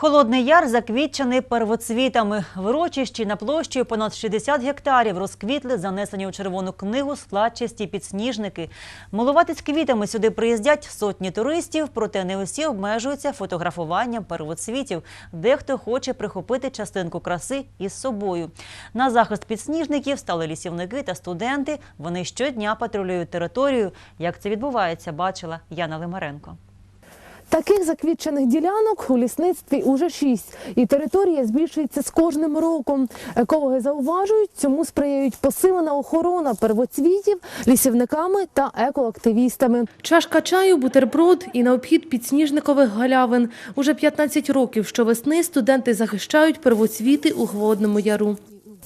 Холодний яр заквітчений первоцвітами. В урочищі на площі понад 60 гектарів розквітли занесені у червону книгу складчасті підсніжники. Милуватись квітами сюди приїздять сотні туристів, проте не усі обмежуються фотографуванням первоцвітів. Дехто хоче прихопити частинку краси із собою. На захист підсніжників стали лісівники та студенти. Вони щодня патрулюють територію. Як це відбувається, бачила Яна Лимаренко. Таких заквітчених ділянок у лісництві уже шість, і територія збільшується з кожним роком. Екологи зауважують, цьому сприяють посилена охорона первоцвітів лісівниками та екоактивістами. Чашка чаю, бутерброд і на обхід підсніжникових галявин. Уже 15 років щовесни студенти захищають первоцвіти у Холодному Яру.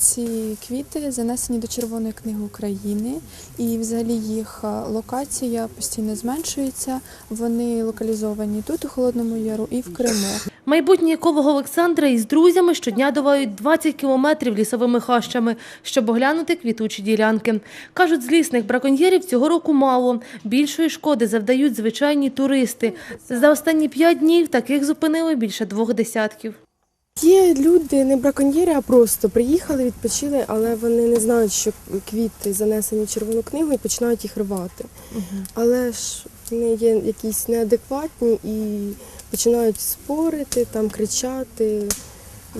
Ці квіти занесені до Червоної книги України, і взагалі їх е, локація постійно зменшується. Вони локалізовані тут у Холодному Яру і в Криму. Майбутній еколог Олександра із друзями щодня долають 20 кілометрів лісовими хащами, щоб оглянути квітучі ділянки. Кажуть, злісних браконьєрів цього року мало. Більшої шкоди завдають звичайні туристи. За останні п'ять днів таких зупинили більше двох десятків. Є люди, не браконьєри, а просто приїхали, відпочили, але вони не знають, що квіти занесені в червону книгу і починають їх рвати. Але ж вони є якісь неадекватні і починають спорити, там кричати.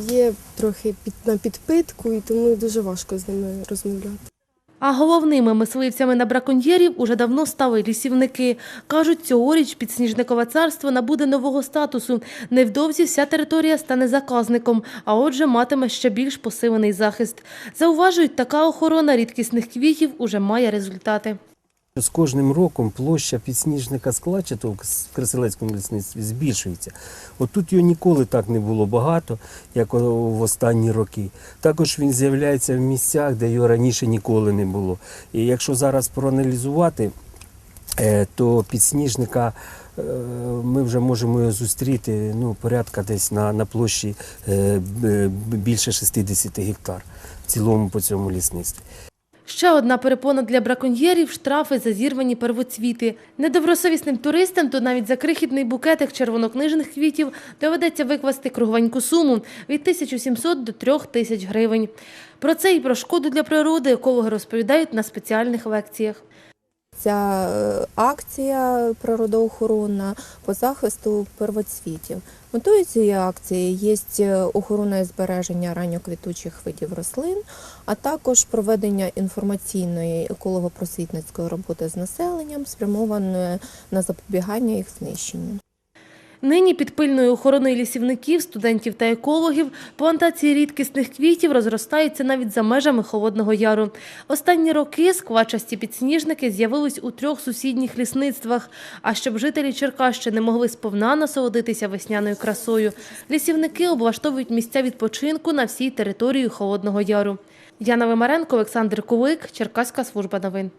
Є трохи під, на підпитку, і тому дуже важко з ними розмовляти. А головними мисливцями на браконьєрів уже давно стали лісівники. Кажуть, цьогоріч підсніжникове царство набуде нового статусу. Невдовзі вся територія стане заказником, а отже матиме ще більш посилений захист. Зауважують, така охорона рідкісних квітів уже має результати. З кожним роком площа підсніжника складчатого в Красилецькому лісництві збільшується. От тут його ніколи так не було багато, як в останні роки. Також він з'являється в місцях, де його раніше ніколи не було. І якщо зараз проаналізувати, е, то підсніжника е, ми вже можемо його зустріти ну, порядка десь на, на площі е, більше 60 гектар в цілому по цьому лісництві. Ще одна перепона для браконьєрів – штрафи за зірвані первоцвіти. Недобросовісним туристам то навіть за крихітний букетик червонокнижних квітів доведеться викласти кругленьку суму – від 1700 до 3000 гривень. Про це і про шкоду для природи екологи розповідають на спеціальних лекціях. Ця е, акція природоохоронна по захисту первоцвітів. Метою цієї акції є е, охорона і збереження ранньоквітучих видів рослин, а також проведення інформаційної еколого-просвітницької роботи з населенням, спрямованої на запобігання їх знищенню. Нині під пильною охороною лісівників, студентів та екологів плантації рідкісних квітів розростаються навіть за межами Холодного Яру. Останні роки сквачасті підсніжники з'явились у трьох сусідніх лісництвах. А щоб жителі Черкащини могли сповна насолодитися весняною красою, лісівники облаштовують місця відпочинку на всій території Холодного Яру. Яна Вимаренко, Олександр Кулик, Черкаська служба новин.